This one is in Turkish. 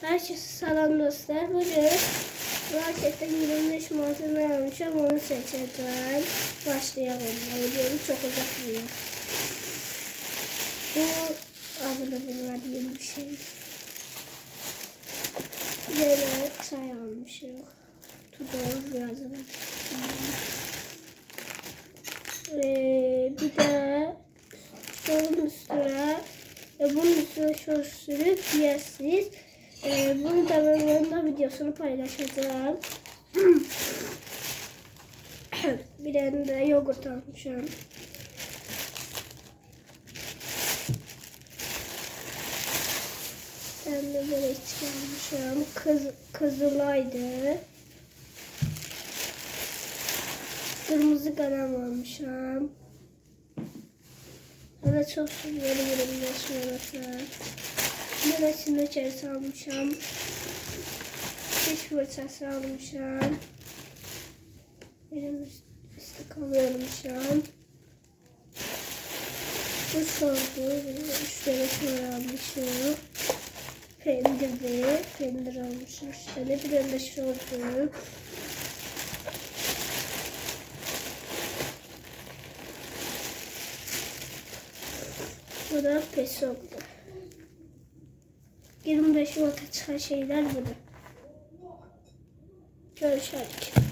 Herkese selam dostlar. Bugün marketten 25 malzeme almışım. Onu seçeceğim. Başlayalım. Videomu çok uzatmıyor. Bu adını bilmediğim bir şey. Yine çay almışım. Tudor yazılı. Ee, bir de şunun üstüne e, bunun üstüne şunu sürüp yersiniz. E, bunu da ben yanında videosunu paylaşacağım. bir tane de yoğurt almışım. Ben de böyle almışım. Kız, kızılaydı. Kırmızı kalem almışım. Ona çok seviyorum yaşamakla. Neresinde içerisi almışım. Diş fırçası almışım. Benim üstü kalıyormuşum. Bu sordu. Üç tane şöyle almışım. Peynirli. Peynir almışım. Üç tane. Bir tane de şortu. Bu da pes oldu. 25 Şubat'a çıkan şeyler bu da. Görüşürüz.